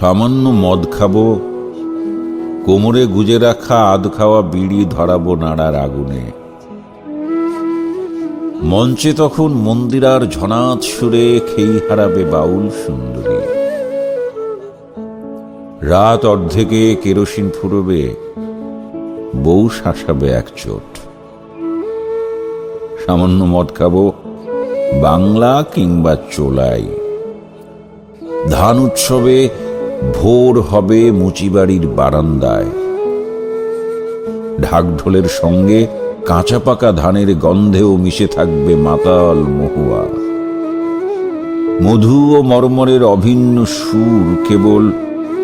সামান্য মদ খাব, কোমরে গুজে রাখা আধ খাওয়া বিড়ি ধরাবো নাড়ার আগুনে। মঞ্চে তখন মন্দিরার ঝনাত সুরে খেই হারাবে বাউল সুন্দরী। রাত অর্ধেকে কেরোসিন ফুরবে, বউ শাসাবে এক চোট। সামান্য মদ খাব, বাংলা কিংবা চোলাই। ধান উৎসবে ভোর হবে মুচিবাড়ির বারান্দায়। ঢাকঢোলের সঙ্গে কাঁচা পাকা ধানের গন্ধেও মিশে থাকবে মাতাল মহুয়া। মধু ও মর্মরের অভিন্ন সুর কেবল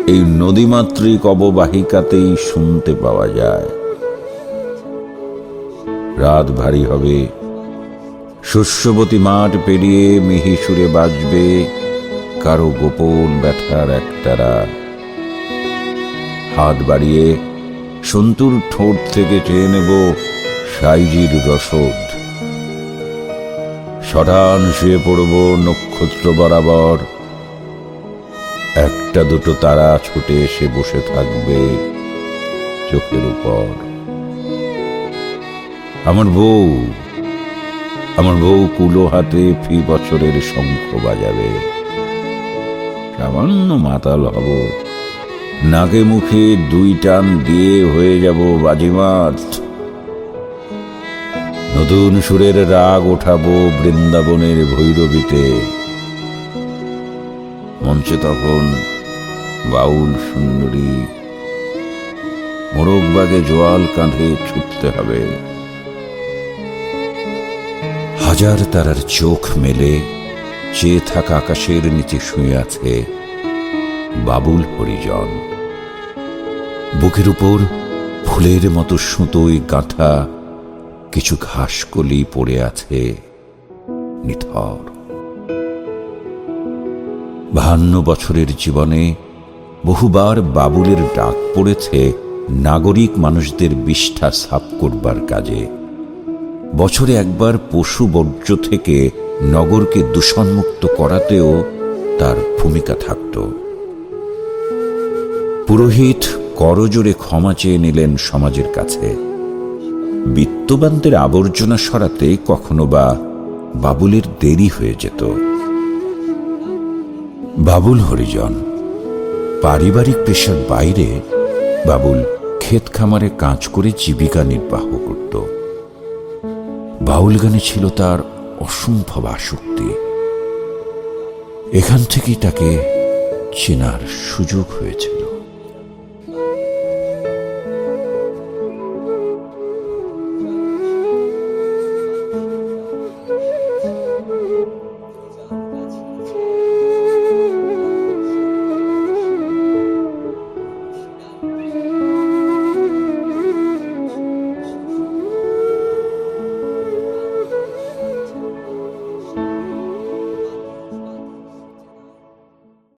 এই নদীমাতৃক অববাহিকাতেই শুনতে পাওয়া যায়। রাত ভারী হবে। শস্যবতী মাঠ পেরিয়ে মিহি সুরে বাজবে কারও গোপন ব্যথার একটারা হাত বাড়িয়ে সন্তুর ঠোঁট থেকে চেয়ে নেব সাইজির রসদ। সটান শুয়ে পড়ব নক্ষত্র বরাবর। একটা দুটো তারা ছুটে এসে বসে থাকবে চোখের উপর। আমার বউ আমার বউ কুলো হাতে ফি বছরের শঙ্খ বাজাবে। সামান্য মাতাল হব নাকে মুখে দুই টান দিয়ে হয়ে যাব বাজিমাত। নতুন সুরের রাগ ওঠাবো বৃন্দাবনের ভৈরবীতে। মঞ্চে তখন বাউল সুন্দরী। মোরগবাগে জোয়াল কাঁধে ছুটতে হবে। হাজার তারার চোখ মেলে চেয়ে থাকা আকাশের নিচে শুয়ে আছে বাবুল হরিজন। বুকের উপর ফুলের মতো সুতোয় গাঁথা কিছু ঘাসকলি পড়ে আছে নিথর। বাহান্ন বছরের জীবনে বহুবার বাবুলের ডাক পড়েছে, নাগরিক মানুষদের বিষ্ঠা সাফ করবার কাজে। বছরে একবার পশু বর্জ্য থেকে নগরকে দূষণমুক্ত করাতেও তার ভূমিকা থাকত। পুরোহিত করজোরে ক্ষমা চেয়ে নিলেন সমাজের কাছে। বিত্তবানদের আবর্জনা সরাতে কখনো বা বাবুলের দেরি হয়ে যেত। বাবুল হরিজন, পারিবারিক পেশার বাইরে বাবুল ক্ষেত খামারে কাজ করে জীবিকা নির্বাহ করত। বাউল গানে ছিল তার অসম্ভব আসক্তি। এখান থেকেই তাকে চেনার সুযোগ হয়েছিল।